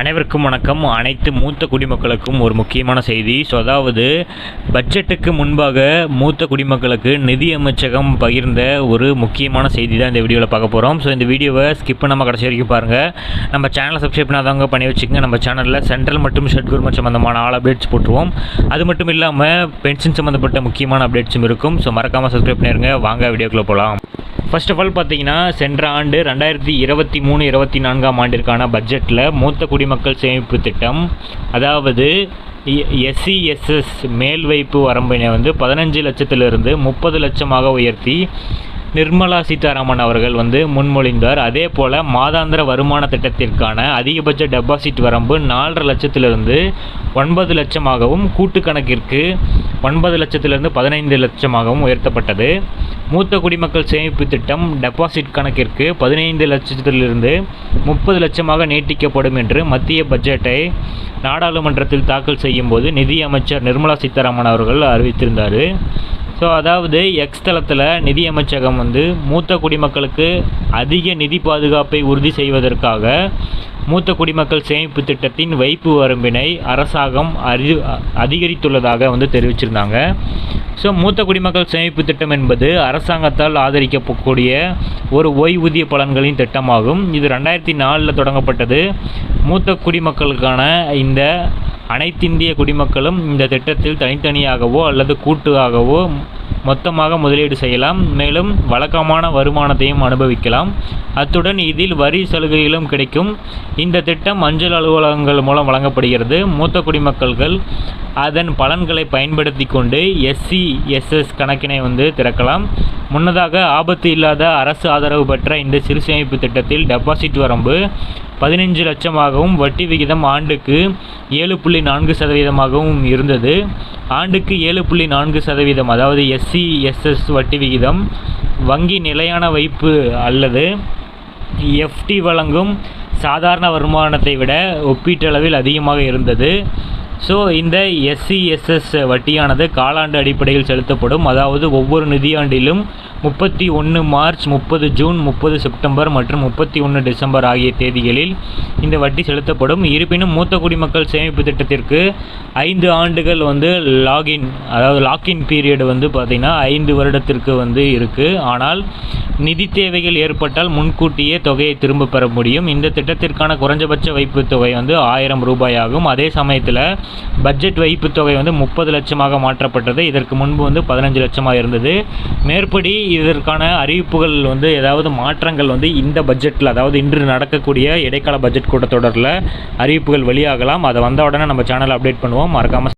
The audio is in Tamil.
அனைவருக்கும் வணக்கம். அனைத்து மூத்த குடிமக்களுக்கும் ஒரு முக்கியமான செய்தி. ஸோ அதாவது பட்ஜெட்டுக்கு முன்பாக மூத்த குடிமக்களுக்கு நிதி அமைச்சகம் பகிர்ந்த ஒரு முக்கியமான செய்தி தான் இந்த வீடியோவில் பார்க்க போகிறோம் ஸோ இந்த வீடியோவை ஸ்கிப் பண்ணாமல் கடைசி வரைக்கும் பாருங்கள் நம்ம சேனலை சப்ஸ்கிரைப் பண்ணாதவங்க பண்ணி வச்சுக்கோங்க. நம்ம சேனலில் சென்ட்ரல் மற்றும் ஷெட் கவர்மெண்ட் சம்மந்தமான ஆல் அப்டேட்ஸ் போட்டுருவோம். அது மட்டும் இல்லாமல் பென்ஷன் சம்மந்தப்பட்ட முக்கியமான அப்டேட்ஸும் இருக்கும். ஸோ மறக்காமல் சப்ஸ்கிரைப் பண்ணிடுங்க வாங்க வீடியோக்குள்ளே போகலாம் ஃபர்ஸ்ட் ஆஃப் ஆல் பார்த்தீங்கன்னா சென்ற ஆண்டு ரெண்டாயிரத்தி இருபத்தி மூணு இருபத்தி நான்காம் ஆண்டிற்கான பட்ஜெட்டில் மூத்த குடிமக்கள் சேமிப்பு திட்டம் அதாவது எஸ்சிஎஸ்எஸ் மேல் வைப்பு வரம்பினை வந்து பதினஞ்சு லட்சத்திலிருந்து முப்பது லட்சமாக உயர்த்தி நிர்மலா சீதாராமன் அவர்கள் வந்து முன்மொழிந்தார். அதே போல் மாதாந்திர வருமான திட்டத்திற்கான அதிகபட்ச டெபாசிட் வரம்பு நாலரை லட்சத்திலிருந்து ஒன்பது லட்சமாகவும் கூட்டு கணக்கிற்கு ஒன்பது லட்சத்திலிருந்து பதினைந்து லட்சமாகவும் உயர்த்தப்பட்டது. மூத்த குடிமக்கள் சேமிப்பு திட்டம் டெபாசிட் கணக்கிற்கு பதினைந்து லட்சத்திலிருந்து முப்பது லட்சமாக நீட்டிக்கப்படும் என்று மத்திய பட்ஜெட்டை நாடாளுமன்றத்தில் தாக்கல் செய்யும்போது நிதி அமைச்சர் நிர்மலா சீதாராமன் அவர்கள் அறிவித்திருந்தார். ஸோ அதாவது எக்ஸ் தளத்தில் நிதியமைச்சகம் வந்து மூத்த குடிமக்களுக்கு அதிக நிதி பாதுகாப்பை உறுதி செய்வதற்காக மூத்த குடிமக்கள் சேமிப்பு திட்டத்தின் வைப்பு வரம்பினை அரசாங்கம் அறி அதிகரித்துள்ளதாக வந்து தெரிவிச்சிருந்தாங்க. ஸோ மூத்த குடிமக்கள் சேமிப்பு திட்டம் என்பது அரசாங்கத்தால் ஆதரிக்கக்கூடிய ஒரு ஓய்வூதிய பலன்களின் திட்டமாகும். இது ரெண்டாயிரத்தி நாலில் தொடங்கப்பட்டது. மூத்த குடிமக்களுக்கான இந்த அனைத்திந்திய குடிமக்களும் இந்த திட்டத்தில் தனித்தனியாகவோ அல்லது கூட்டாகவோ மொத்தமாக முதலீடு செய்யலாம். மேலும் வழக்கமான வருமானத்தையும் அனுபவிக்கலாம். அத்துடன் இதில் வரி சலுகைகளும் கிடைக்கும். இந்த திட்டம் அஞ்சல் அலுவலகங்கள் மூலம் வழங்கப்படுகிறது. மூத்த குடிமக்கள்கள் அதன் பலன்களை பயன்படுத்தி கொண்டு எஸ்சி எஸ்எஸ் கணக்கினை வந்து திறக்கலாம். முன்னதாக ஆபத்து இல்லாத அரசு ஆதரவு பெற்ற இந்த சிறு சேமிப்பு திட்டத்தில் டெபாசிட் வரம்பு பதினைஞ்சு லட்சமாகவும் வட்டி விகிதம் ஆண்டுக்கு ஏழு புள்ளி நான்கு சதவீதமாகவும் இருந்தது. ஆண்டுக்கு ஏழு புள்ளி நான்கு சதவீதம் அதாவது எஸ்சி எஸ்எஸ் வட்டி விகிதம் வங்கி நிலையான வைப்பு அல்லது எஃப்டி வழங்கும் சாதாரண வருமானத்தை விட ஒப்பீட்டளவில் அதிகமாக இருந்தது. ஸோ இந்த எஸ்சிஎஸ்எஸ் வட்டியானது காலாண்டு அடிப்படையில் செலுத்தப்படும். அதாவது ஒவ்வொரு நிதியாண்டிலும் முப்பத்தி ஒன்று மார்ச் முப்பது ஜூன் முப்பது செப்டம்பர் மற்றும் முப்பத்தி ஒன்று டிசம்பர் ஆகிய தேதிகளில் இந்த வட்டி செலுத்தப்படும். இருப்பினும் மூத்த குடிமக்கள் சேமிப்பு திட்டத்திற்கு ஐந்து ஆண்டுகள் வந்து லாகின் அதாவது லாக்இன் பீரியட் வந்து பார்த்திங்கன்னா ஐந்து வருடத்திற்கு வந்து இருக்குது ஆனால் நிதி தேவைகள் ஏற்பட்டால் முன்கூட்டியே தொகையை திரும்ப பெற முடியும். இந்த திட்டத்திற்கான குறைஞ்சபட்ச வைப்பு தொகை வந்து ஆயிரம் ரூபாய் ஆகும் அதே சமயத்தில் பட்ஜெட் வைப்பு தொகை வந்து முப்பது லட்சமாக மாற்றப்பட்டது. இதற்கு முன்பு வந்து பதினஞ்சு லட்சமாக இருந்தது. மேற்படி இதற்கான அறிவிப்புகள் வந்து ஏதாவது மாற்றங்கள் வந்து இந்த பட்ஜெட்டில் அதாவது இன்று நடக்கக்கூடிய இடைக்கால பட்ஜெட் கூட்டத்தொடரில் அறிவிப்புகள் வெளியாகலாம். அதை வந்த உடனே நம்ம சேனலை அப்டேட் பண்ணுவோம். மறக்காமல்